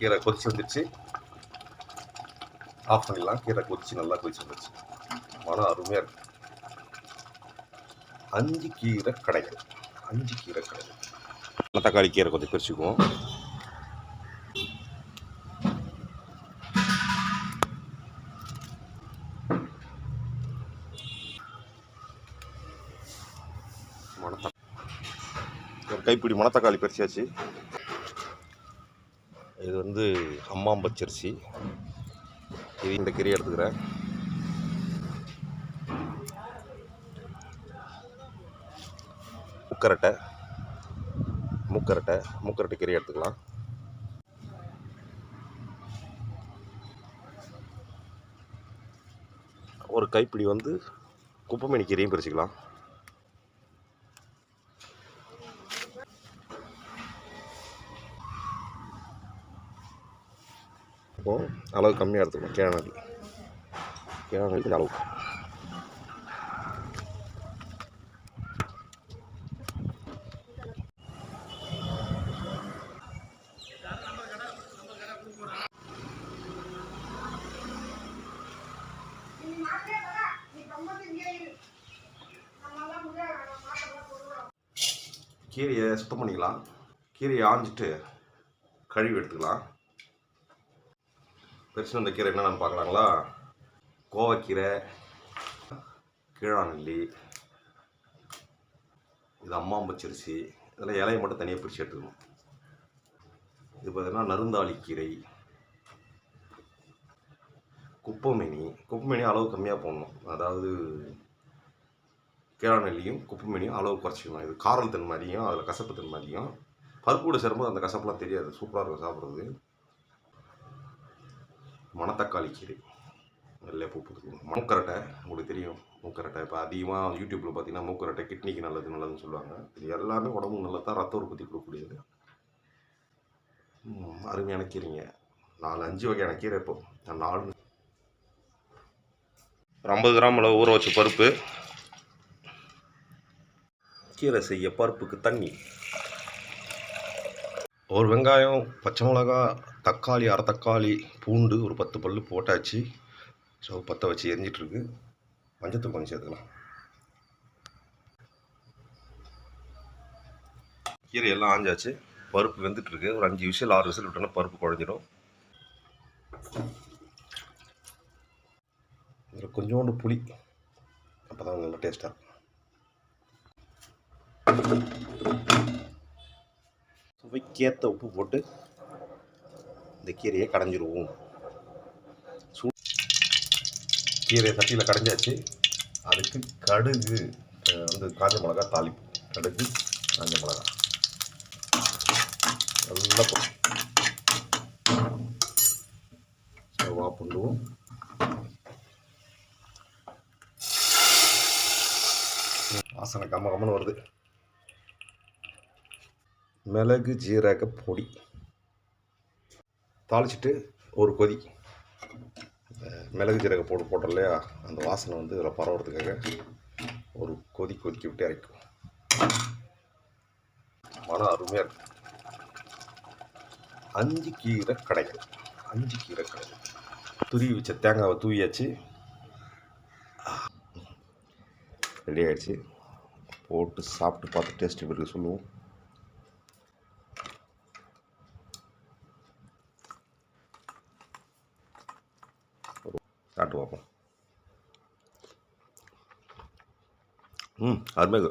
கீரை கொதிச்சு வந்துடுச்சு ஆஃப் பண்ணிடலாம். கீரை கொதிச்சு நல்லா கொதிச்சு வந்துடுச்சு மனம் அருமையாக இருக்கு. அஞ்சு கீரை கடைகள். அஞ்சு கீரை கடைகள். தக்காளி கீரை கொஞ்சம் பிரிச்சுக்குவோம். ஒரு கைப்பிடி மணத்தக்காளி பறிச்சாச்சு. இது வந்து அம்மாம்பச்சரிசி இது இந்த கீரையை எடுத்துக்கிறேன். முக்கரட்டை. முக்கரட்டை. முக்கரட்டை கீரை எடுத்துக்கலாம். ஒரு கைப்பிடி வந்து குப்பமணி கீரையும் பிரிச்சுக்கலாம். அப்போது அளவு கம்மியாக எடுத்துக்கணும். கேழநெல்லி கேழநெல்லி கொஞ்சம் அளவு கீரையை சுத்தம் பண்ணிக்கலாம். கீரையை ஆஞ்சிட்டு கழுவி எடுத்துக்கலாம். பிரச்சனை இந்த கீரை என்னென்னு பார்க்கலாங்களா? கோவக்கீரை கீழாநெல்லி இது அம்மாம்பச்சரிசி இதெல்லாம் இலையை மட்டும் தனியாக பிரித்து எடுத்துக்கணும். இது பார்த்திங்கன்னா நருந்தாளி கீரை குப்பைமேனி. குப்பைமேனி அளவு கம்மியாக போடணும். அதாவது கீழாநெல்லியும் குப்பைமேனியும் அளவு குறைச்சிக்கணும். இது காரல் தன்மை அதிகம் அதில் கசப்பு தன்மை அதிகம். பருப்பு கூட சேரும்போது அந்த கசப்புலாம் தெரியாது. சூப்பராக இருக்கும் சாப்பிட்றது மணத்தக்காளி கீரை. நல்ல பூ பூத்துக்கும் மூக்கரட்டை உங்களுக்கு தெரியும் மூக்கரட்டை. இப்போ அதிகமாக யூடியூப்பில் பார்த்தீங்கன்னா மூக்கரட்டை கிட்னிக்கு நல்லது நல்லதுன்னு சொல்லுவாங்க. இது எல்லாமே உடம்புக்கு நல்லது தான் ரத்த உற்பத்தி கொடுக்கக்கூடியது. அருமையான கீரைங்க. நாலு அஞ்சு வகையான கீரை இப்போ. நான் நாலு. ஒரு ஐம்பது கிராம் அளவு ஊற வச்ச பருப்பு. கீரை செய்ய பருப்புக்கு தண்ணி. ஒரு வெங்காயம் பச்சை மிளகா தக்காளி அரை தக்காளி பூண்டு ஒரு பத்து பல் போட்டாச்சு. ஸோ பற்ற வச்சு எரிஞ்சிட்ருக்கு. மஞ்சத்தூள் கொஞ்சம் சேர்த்துக்கலாம். கீரை எல்லாம் ஆஞ்சாச்சு. பருப்பு வெந்துட்டுருக்கு ஒரு அஞ்சு விசில் ஆறு விசில் விட்டோன்னா பருப்பு குழஞ்சிடும். இதில் கொஞ்சோண்டு புளி. அப்போ தான் நல்லா டேஸ்ட்டாக இருக்கும். அதுக்கேற்ற உப்பு போட்டு இந்த கீரையை கடைஞ்சிருவோம். சூ கீரையை தட்டியில் கடைஞ்சாச்சு. அதுக்கு கடுகு வந்து காஞ்ச மிளகா தாளிப்பு. கடுகு காஞ்ச மிளகா. நல்லா போ பண்ணுவோம் வாசனை கம்ம கம்மன்னு வருது. மிளகு ஜீரக பொடி. தாளிச்சிட்டு ஒரு கொதி. மிளகு ஜீரக போட்டு போட்டோம் இல்லையா? அந்த வாசனை வந்து இதில் பரவுறதுக்காக ஒரு கொதி கொதிக்க விட்டு இறக்கும் மனம் அருமையாக இருக்கு. அஞ்சு கீரை கடைகள். அஞ்சு கீரை கடைகள். துருவி வச்ச தேங்காவை தூவியாச்சு. ரெடி ஆகிடுச்சு போட்டு சாப்பிட்டு பார்த்து டேஸ்ட் எப்படி சொல்லுவோம். சாப்பிட்டு பார்ப்போம். ம் அருமையாக